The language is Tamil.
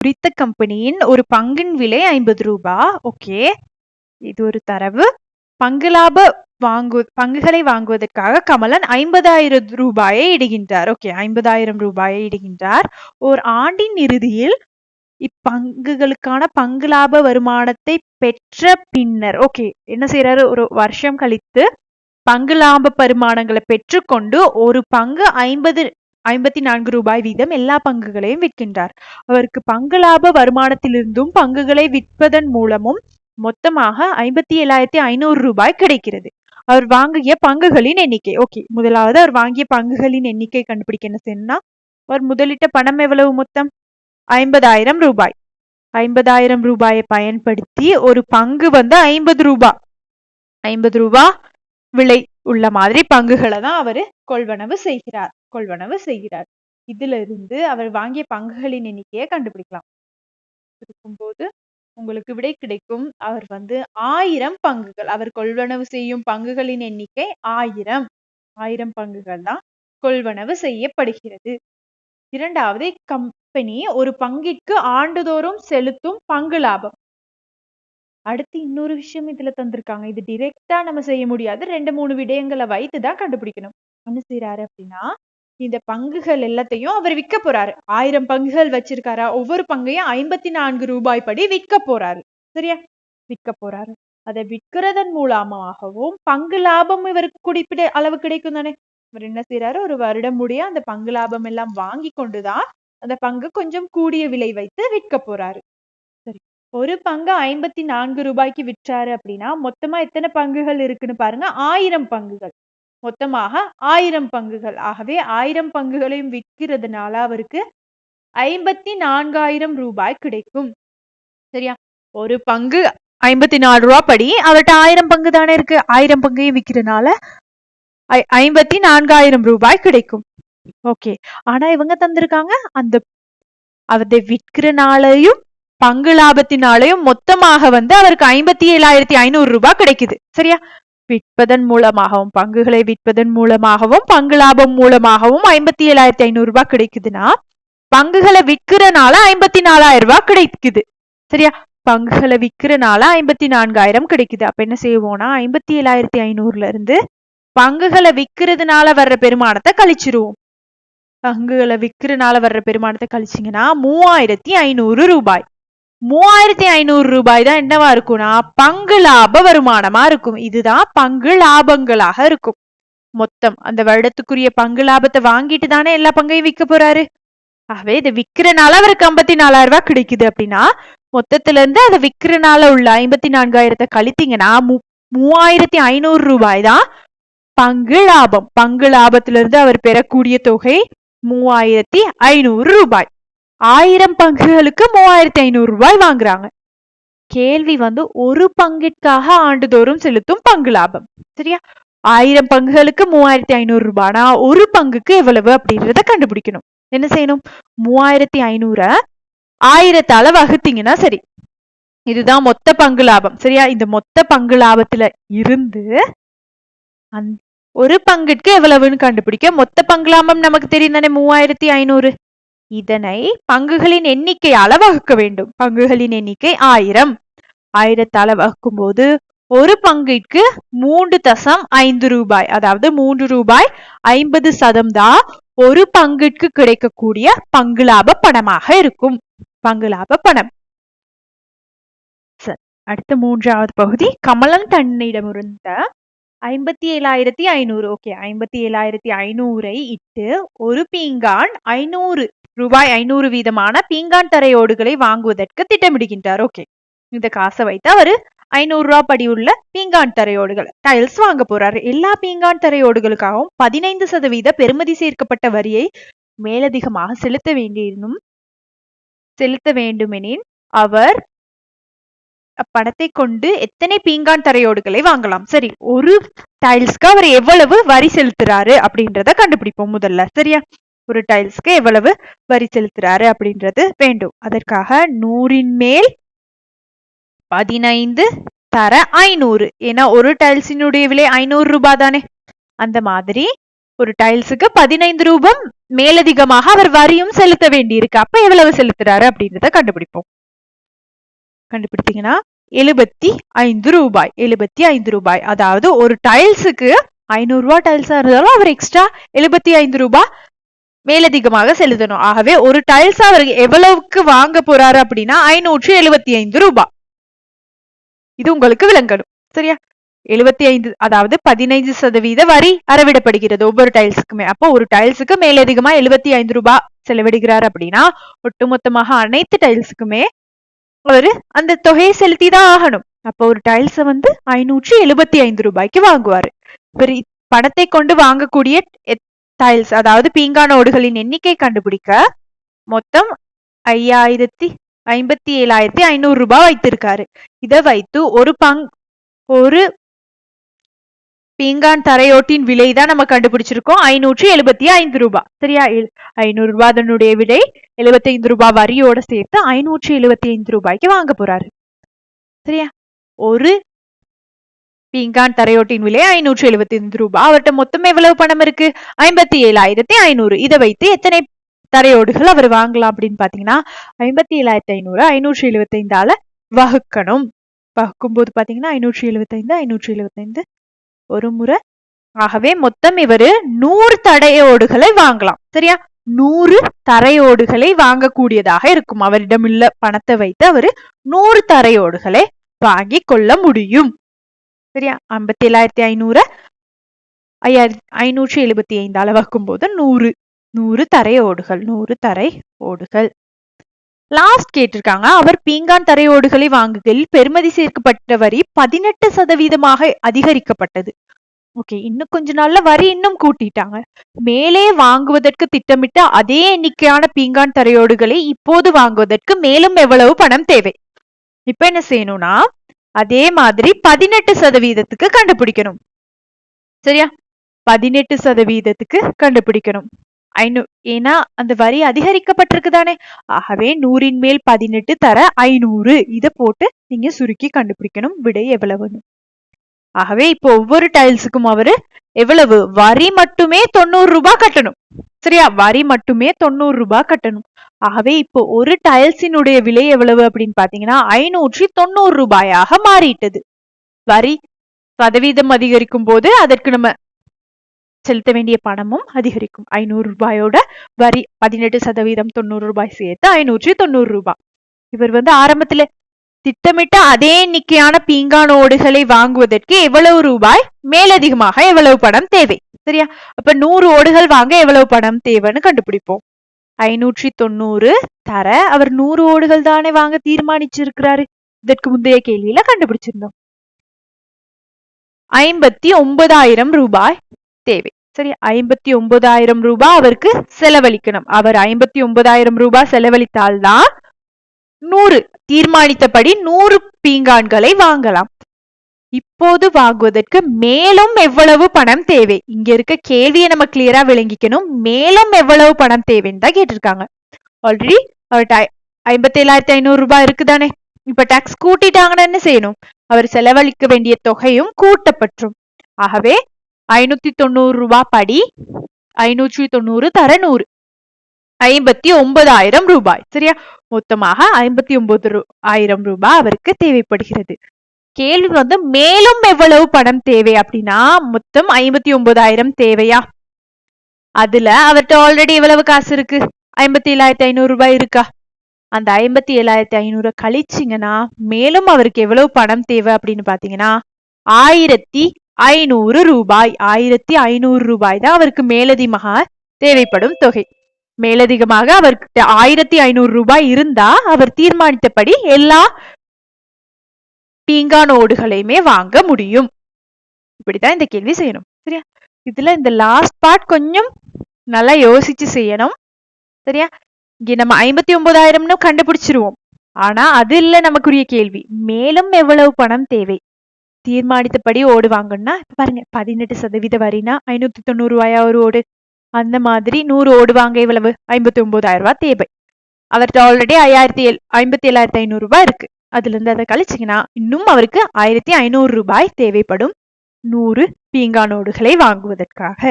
குறித்த கம்பெனியின் ஒரு பங்கின் விலை ஐம்பது ரூபாய் ஓகே. இது ஒரு தரவு. பங்கு லாப வாங்கு பங்குகளை வாங்குவதற்காக கமலன் ஐம்பதாயிரம் ரூபாயை இடுகின்றார். ஓகே. ஐம்பதாயிரம் ரூபாயை இடுகின்றார். ஓர் ஆண்டின் இறுதியில் இப்பங்குகளுக்கான பங்கு லாப வருமானத்தை பெற்ற பின்னர் ஓகே. என்ன செய்யறாரு ஒரு வருஷம் கழித்து பங்கு லாப பரிமாணங்களை பெற்றுக்கொண்டு ஒரு பங்கு ஐம்பது ஐம்பத்தி நான்கு ரூபாய் வீதம் எல்லா பங்குகளையும் விற்கின்றார். அவருக்கு பங்கு லாப வருமானத்திலிருந்தும் பங்குகளை விற்பதன் மூலமும் மொத்தமாக ஐம்பத்தி ஏழாயிரத்தி ஐநூறு ரூபாய் கிடைக்கிறது. அவர் வாங்கிய பங்குகளின் எண்ணிக்கை. ஓகே முதலாவது அவர் வாங்கிய பங்குகளின் எண்ணிக்கை கண்டுபிடிக்க என்ன செய்யணும்னா அவர் முதலிட்ட பணம் எவ்வளவு மொத்தம்? ஐம்பதாயிரம் ரூபாய். ஐம்பதாயிரம் ரூபாயை பயன்படுத்தி ஒரு பங்கு வந்து ஐம்பது ரூபாய் ஐம்பது ரூபாய் விலை. உள்ள மாதிரி பங்குகளை தான் அவர் கொள்வனவு செய்கிறார். கொள்வனவு செய்கிறார். இதுல இருந்து அவர் வாங்கிய பங்குகளின் எண்ணிக்கையை கண்டுபிடிக்கலாம். இருக்கும்போது உங்களுக்கு விடை கிடைக்கும். அவர் வந்து ஆயிரம் பங்குகள் அவர் கொள்வனவு செய்யும் பங்குகளின் எண்ணிக்கை ஆயிரம். ஆயிரம் பங்குகள் தான் கொள்வனவு செய்யப்படுகிறது. இரண்டாவது கம்பெனி ஒரு பங்கிற்கு ஆண்டுதோறும் செலுத்தும் பங்கு லாபம். அடுத்து இன்னொரு விஷயம் இதுல தந்திருக்காங்க. இது டிரெக்டா நம்ம செய்ய முடியாது. ரெண்டு மூணு விடயங்களை வைத்து தான் கண்டுபிடிக்கணும். என்ன செய்யறாரு அப்படின்னா இந்த பங்குகள் எல்லாத்தையும் அவர் விற்க போறாரு. ஆயிரம் பங்குகள் வச்சிருக்காரா? ஒவ்வொரு பங்கையும் ஐம்பத்தி நான்கு ரூபாய் படி விற்க போறாரு. சரியா? விற்க போறாரு. அதை விற்கிறதன் மூலமாகவும் பங்கு லாபம் இவருக்கு குறிப்பிட்ட அளவு கிடைக்கும் தானே? இவர் என்ன செய்யறாரு ஒரு வருடம் முடிய அந்த பங்கு லாபம் எல்லாம் வாங்கி கொண்டுதான் அந்த பங்கு கொஞ்சம் கூடிய விலை வைத்து விற்க போறாரு. ஒரு பங்கு ஐம்பத்தி நான்கு ரூபாய்க்கு விற்றாரு அப்படின்னா மொத்தமா எத்தனை பங்குகள் இருக்குன்னு பாருங்க. ஆயிரம் பங்குகள். மொத்தமாக ஆயிரம் பங்குகள். ஆகவே ஆயிரம் பங்குகளையும் விற்கிறதுனால அவருக்கு ஐம்பத்தி நான்காயிரம் ரூபாய் கிடைக்கும். சரியா? ஒரு பங்கு ஐம்பத்தி நாலு ரூபா படி அவர்கிட்ட ஆயிரம் பங்கு தானே இருக்கு. ஆயிரம் பங்கையும் விற்கிறதுனால ஐம்பத்தி நான்காயிரம் ரூபாய் கிடைக்கும். ஓகே. ஆனா இவங்க தந்திருக்காங்க. அந்த அதை விற்கிறனாலையும் பங்கு லாபத்தினாலையும் மொத்தமாக வந்து அவருக்கு ஐம்பத்தி ஏழாயிரத்தி ஐநூறு ரூபாய் கிடைக்குது. சரியா? விற்பதன் மூலமாகவும் பங்குகளை விற்பதன் மூலமாகவும் பங்கு லாபம் மூலமாகவும் ஐம்பத்தி ஏழாயிரத்தி ஐநூறு ரூபாய் கிடைக்குதுன்னா பங்குகளை விற்கிறனால ஐம்பத்தி நாலாயிரம் ரூபாய் கிடைக்குது. சரியா? பங்குகளை விற்கிறனால ஐம்பத்தி நான்காயிரம் கிடைக்குது. அப்ப என்ன செய்வோம்னா ஐம்பத்தி ஏழாயிரத்தி ஐநூறுல இருந்து பங்குகளை விற்கிறதுனால வர்ற பெருமானத்தை கழிச்சிருவோம். பங்குகளை விற்கிறனால வர்ற பெருமானத்தை கழிச்சிங்கன்னா மூவாயிரத்தி ஐநூறு ரூபாய். மூவாயிரத்தி ஐநூறு ரூபாய் தான் என்னவா இருக்கும்னா பங்கு லாப வருமானமா இருக்கும். இதுதான் பங்கு லாபங்களாக இருக்கும். மொத்தம் அந்த வருடத்துக்குரிய பங்கு லாபத்தை வாங்கிட்டு தானே எல்லா பங்கையும் விற்க போறாரு? ஆகவே இதை விற்கிறனால அவருக்கு ஐம்பத்தி நாலாயிரம் ரூபாய் கிடைக்குது அப்படின்னா மொத்தத்துல இருந்து அதை விற்கிறனால உள்ள ஐம்பத்தி நான்காயிரத்தை கழித்தீங்கன்னா மூவாயிரத்தி ஐநூறு ரூபாய் தான் பங்கு லாபம். பங்கு லாபத்துல இருந்து அவர் பெறக்கூடிய தொகை மூவாயிரத்தி ஐநூறு ரூபாய். ஆயிரம் பங்குகளுக்கு மூவாயிரத்தி ஐநூறு ரூபாய் வாங்குறாங்க. கேள்வி வந்து ஒரு பங்கிற்காக ஆண்டுதோறும் செலுத்தும் பங்கு லாபம். சரியா? ஆயிரம் பங்குகளுக்கு மூவாயிரத்தி ஐநூறு ரூபாய்னா ஒரு பங்குக்கு எவ்வளவு அப்படின்றத கண்டுபிடிக்கணும். என்ன செய்யணும்? மூவாயிரத்தி ஐநூற ஆயிரத்தால வகுத்தீங்கன்னா சரி. இதுதான் மொத்த பங்கு லாபம். சரியா? இந்த மொத்த பங்கு லாபத்துல இருந்து அந் ஒரு பங்கிற்கு எவ்வளவுன்னு கண்டுபிடிக்க மொத்த பங்கு லாபம் நமக்கு தெரியும் தானே? மூவாயிரத்தி ஐநூறு இதனை பங்குகளின் எண்ணிக்கை அளவகுக்க வேண்டும். பங்குகளின் எண்ணிக்கை ஆயிரம். ஆயிரத்தால வகுக்கும் போது ஒரு பங்கிற்கு மூன்று தசம் ஐந்து ரூபாய் அதாவது மூன்று ரூபாய் ஐம்பது சதம் தான் ஒரு பங்கிற்கு கிடைக்கக்கூடிய பங்கு லாப பணமாக இருக்கும். பங்கு லாப பணம். அடுத்த மூன்றாவது பகுதி கமலன் தன்னிடமிருந்த ஐம்பத்தி ஏழாயிரத்தி ஐநூறு. ஓகே ஐம்பத்தி ஏழாயிரத்தி ஐநூறை இட்டு ஒரு பீங்கான் ஐநூறு ரூபாய் ஐநூறு வீதமான பீங்கான் தரையோடுகளை வாங்குவதற்கு திட்டமிடுகின்றார். ஓகே இந்த காசை வைத்து அவரு ஐநூறு ரூபா படி உள்ள பீங்கான் தரையோடுகள் டைல்ஸ் வாங்க போறாரு. எல்லா பீங்கான் தரையோடுகளுக்காகவும் பதினைந்து சதவீத பெறுமதி சேர்க்கப்பட்ட வரியை மேலதிகமாக செலுத்த வேண்டியிருந்தும் செலுத்த வேண்டுமெனின் அவர் படத்தை கொண்டு எத்தனை பீங்கான் தரையோடுகளை வாங்கலாம்? சரி ஒரு டைல்ஸ்க்கு அவர் எவ்வளவு வரி செலுத்துறாரு அப்படின்றத கண்டுபிடிப்போம் முதல்ல சரியா? ஒரு டைல்ஸ்க்கு எவ்வளவு வரி செலுத்துறாரு அப்படின்றது வேண்டும். அதற்காக நூறின் மேல் பதினைந்து தர ஐநூறு. ஏன்னா ஒரு டைல்ஸினுடைய விலை ஐநூறு ரூபாய் தானே. அந்த மாதிரி ஒரு டைல்ஸுக்கு பதினைந்து ரூபாய் மேலதிகமாக அவர் வரியும் செலுத்த வேண்டியிருக்கு. அப்ப எவ்வளவு செலுத்துறாரு அப்படின்றத கண்டுபிடிப்போம். கண்டுபிடித்தீங்கன்னா எழுபத்தி ஐந்து ரூபாய். எழுபத்தி ஐந்து ரூபாய். அதாவது ஒரு டைல்ஸுக்கு ஐநூறு ரூபாய் டைல்ஸா இருந்தாலும் அவர் எக்ஸ்ட்ரா எழுபத்தி ஐந்து ரூபாய் மேலதிகமாக செலுத்தணும். ஆகவே ஒரு டைல்ஸ் அவர் எவ்வளவுக்கு வாங்க போறாரு அப்படின்னா ஐநூற்று எழுபத்தி ஐந்து ரூபாய். இது உங்களுக்கு விளங்கணும். சரியா? எழுபத்தி ஐந்து அதாவது பதினைந்து சதவீத வரி அறவிடப்படுகிறது ஒவ்வொரு டைல்ஸுக்குமே அப்போ ஒரு டைல்ஸுக்கு மேலதிகமா எழுபத்தி ஐந்து ரூபாய் செலவிடுகிறார் அப்படின்னா ஒட்டுமொத்தமாக அனைத்து டைல்ஸுக்குமே அவரு அந்த தொகையை செலுத்தி தான் ஆகணும். அப்போ ஒரு டைல்ஸை வந்து ஐநூற்றி எழுபத்தி ஐந்து ரூபாய்க்கு வாங்குவாரு. இவர் பணத்தை கொண்டு வாங்கக்கூடிய டைல்ஸ் அதாவது பீங்கான ஓடுகளின் எண்ணிக்கை கண்டுபிடிக்க மொத்தம் ஐயாயிரத்தி ஐம்பத்தி ஏழாயிரத்தி ஐநூறு ரூபாய் வைத்திருக்காரு. இதை வைத்து ஒரு பங் ஒரு பீங்கான் தரையோட்டின் விலை தான் நம்ம கண்டுபிடிச்சிருக்கோம். ஐநூற்றி எழுபத்தி ஐந்து ரூபாய் சரியா? ஐநூறு ரூபாய் அதனுடைய விலை. எழுபத்தி ஐந்து ரூபாய் வரியோட சேர்த்து ஐநூற்றி எழுபத்தி ஐந்து ரூபாய்க்கு வாங்க போறாரு. சரியா? ஒரு பீங்கான் தரையோட்டின் விலை ஐநூற்றி எழுபத்தி ஐந்து ரூபாய் அவர்கிட்ட மொத்தம் எவ்வளவு பணம் இருக்கு? ஐம்பத்தி ஏழாயிரத்தி ஐநூறு. இதை வைத்து எத்தனை தரையோடுகள் அவர் வாங்கலாம் அப்படின்னு பாத்தீங்கன்னா ஐம்பத்தி ஏழாயிரத்தி ஐநூறு ஐநூற்றி எழுபத்தி ஐந்தால வகுக்கணும். வகுக்கும் போது பாத்தீங்கன்னா ஐநூற்றி எழுபத்தி ஐந்து ஐநூற்றி எழுபத்தி ஐந்து ஒரு முறை. ஆகவே மொத்தம் இவரு நூறு தடையோடுகளை வாங்கலாம். சரியா? நூறு தரையோடுகளை வாங்கக்கூடியதாக இருக்கும். அவரிடம் உள்ள பணத்தை வைத்து அவரு நூறு தரையோடுகளை வாங்கி கொள்ள முடியும். சரியா? ஐம்பத்தி ஏழாயிரத்தி ஐநூறு. ஐயாயிரத்தி ஐநூற்றி எழுபத்தி ஐந்து அளவாக்கும் போது நூறு. நூறு தரை ஓடுகள் நூறு தரை ஓடுகள் லாஸ்ட் கேட்டிருக்காங்க. அவர் பீங்கான் தரையோடுகளை வாங்குகையில் பெருமதி சேர்க்கப்பட்ட வரி பதினெட்டு சதவீதமாக அதிகரிக்கப்பட்டது. ஓகே இன்னும் கொஞ்ச நாள்ல வரி இன்னும் கூட்டிட்டாங்க. மேலே வாங்குவதற்கு திட்டமிட்ட அதே எண்ணிக்கையான பீங்கான் தரையோடுகளை இப்போது வாங்குவதற்கு மேலும் எவ்வளவு பணம் தேவை? இப்ப என்ன செய்யணும்னா அதே மாதிரி பதினெட்டு சதவீதத்துக்கு கண்டுபிடிக்கணும். சரியா? பதினெட்டு சதவீதத்துக்கு கண்டுபிடிக்கணும். ஐநூ ஏன்னா அந்த வரி அதிகரிக்கப்பட்டிருக்கு தானே ஆகவே நூறின் மேல் பதினெட்டு தர ஐநூறு. இதை போட்டு நீங்க சுருக்கி கண்டுபிடிக்கணும். விடை எவ்வளவுன்னு. ஆகவே இப்போ ஒவ்வொரு டைல்ஸுக்கும் அவரு எவ்வளவு? வரி மட்டுமே தொண்ணூறு ரூபாய் கட்டணும். சரியா? வரி மட்டுமே தொண்ணூறு ரூபாய் கட்டணும். ஆகவே இப்போ ஒரு டைல்ஸினுடைய விலை எவ்வளவு அப்படின்னு பாத்தீங்கன்னா ஐநூற்றி தொண்ணூறு ரூபாயாக மாறிட்டது. வரி சதவீதம் அதிகரிக்கும் போது அதற்கு நம்ம செலுத்த வேண்டிய பணமும் அதிகரிக்கும். ஐநூறு ரூபாயோட வரி பதினெட்டு சதவீதம் தொண்ணூறு ரூபாய் சேர்த்து ஐநூற்றி தொண்ணூறு ரூபாய் இவர் வந்து ஆரம்பத்துல திட்டமிட்ட அதே எண்ணிக்கையான பீங்கான் ஓடுகளை வாங்குவதற்கு எவ்வளவு ரூபாய்? மேலதிகமாக எவ்வளவு பணம் தேவை? சரியா? அப்ப நூறு ஓடுகள் வாங்க எவ்வளவு பணம் தேவைன்னு கண்டுபிடிப்போம். ஐநூற்றி தொண்ணூறு தர அவர் நூறு ஓடுகள் தானே வாங்க தீர்மானிச்சிருக்கிறாரு. இதற்கு முந்தைய கேள்வியில கண்டுபிடிச்சிருந்தோம். ஐம்பத்தி ஒன்பதாயிரம் ரூபாய் தேவை. சரி ஐம்பத்தி ஒன்பதாயிரம் ரூபாய் அவருக்கு செலவழிக்கணும். அவர் ஐம்பத்தி ஒன்பதாயிரம் ரூபாய் செலவழித்தால்தான் நூறு தீர்மானித்தபடி நூறு பீங்கான்களை வாங்கலாம். இப்போது வாங்குவதற்கு மேலும் எவ்வளவு பணம் தேவை? இங்க இருக்க கேள்வியை நம்ம கிளியரா விளங்கிக்கணும். மேலும் எவ்வளவு பணம் தேவைன்னு தான் கேட்டிருக்காங்க. ஆல்ரெடி ஐம்பத்தி ஏழாயிரத்தி ஐநூறு ரூபாய் இருக்குதானே? இப்ப டாக்ஸ் கூட்டிட்டாங்கன்னா என்ன செய்யணும்? அவர் செலவழிக்க வேண்டிய தொகையும் கூட்டப்பற்றும். ஆகவே ஐநூத்தி தொண்ணூறு ரூபாய் படி ஐநூற்றி தொண்ணூறு தர நூறு ஐம்பத்தி ஒன்பதாயிரம் ரூபாய். சரியா? மொத்தமாக ஐம்பத்தி ஒன்பது ஆயிரம் ரூபாய் அவருக்கு தேவைப்படுகிறது. கேள்வி வந்து மேலும் எவ்வளவு பணம் தேவை அப்படின்னா மொத்தம் ஐம்பத்தி ஒன்பதாயிரம் தேவையா? அதுல அவர்கிட்ட ஆல்ரெடி எவ்வளவு காசு இருக்கு? ஐம்பத்தி ஏழாயிரத்தி ஐநூறு ரூபாய் இருக்கா? அந்த ஐம்பத்தி ஏழாயிரத்தி ஐநூறு கழிச்சிங்கன்னா மேலும் அவருக்கு எவ்வளவு பணம் தேவை அப்படின்னு பாத்தீங்கன்னா ஆயிரத்தி ஐநூறு ரூபாய். ஆயிரத்தி ஐநூறு ரூபாய் தான் அவருக்கு மேலதிகமாக தேவைப்படும் தொகை. மேலதிகமாக அவர்கிட்ட ஆயிரத்தி ஐநூறு ரூபாய் இருந்தா அவர் தீர்மானித்தபடி எல்லா பீங்கானோடுகளையுமே வாங்க முடியும். இப்படிதான் இந்த கேள்வி செய்யணும். சரியா? இதுல இந்த லாஸ்ட் பார்ட் கொஞ்சம் நல்லா யோசிச்சு செய்யணும். சரியா? இங்க நம்ம ஐம்பத்தி ஒன்பதாயிரம்னு கண்டுபிடிச்சிருவோம். ஆனா அது இல்ல நமக்குரிய கேள்வி. மேலும் எவ்வளவு பணம் தேவை? தீர்மானித்தபடி ஓடு வாங்கணும்னா பாருங்க பதினெட்டு சதவீத வரினா ஐநூத்தி தொண்ணூறு ரூபாயா ஒரு ஓடு? அந்த மாதிரி நூறு ஓடு வாங்க இவ்வளவு. ஐம்பத்தி ஒன்பதாயிரம் ரூபாய் தேவை. அவர்கிட்ட ஆல்ரெடி ஐயாயிரத்தி ஏழு ஐம்பத்தி ஏழாயிரத்தி ஐநூறு ரூபாய் இருக்கு. அதுல இருந்து அதை கழிச்சிங்கன்னா இன்னும் அவருக்கு ஆயிரத்தி ஐநூறு ரூபாய் தேவைப்படும் நூறு பீங்கானோடுகளை வாங்குவதற்காக.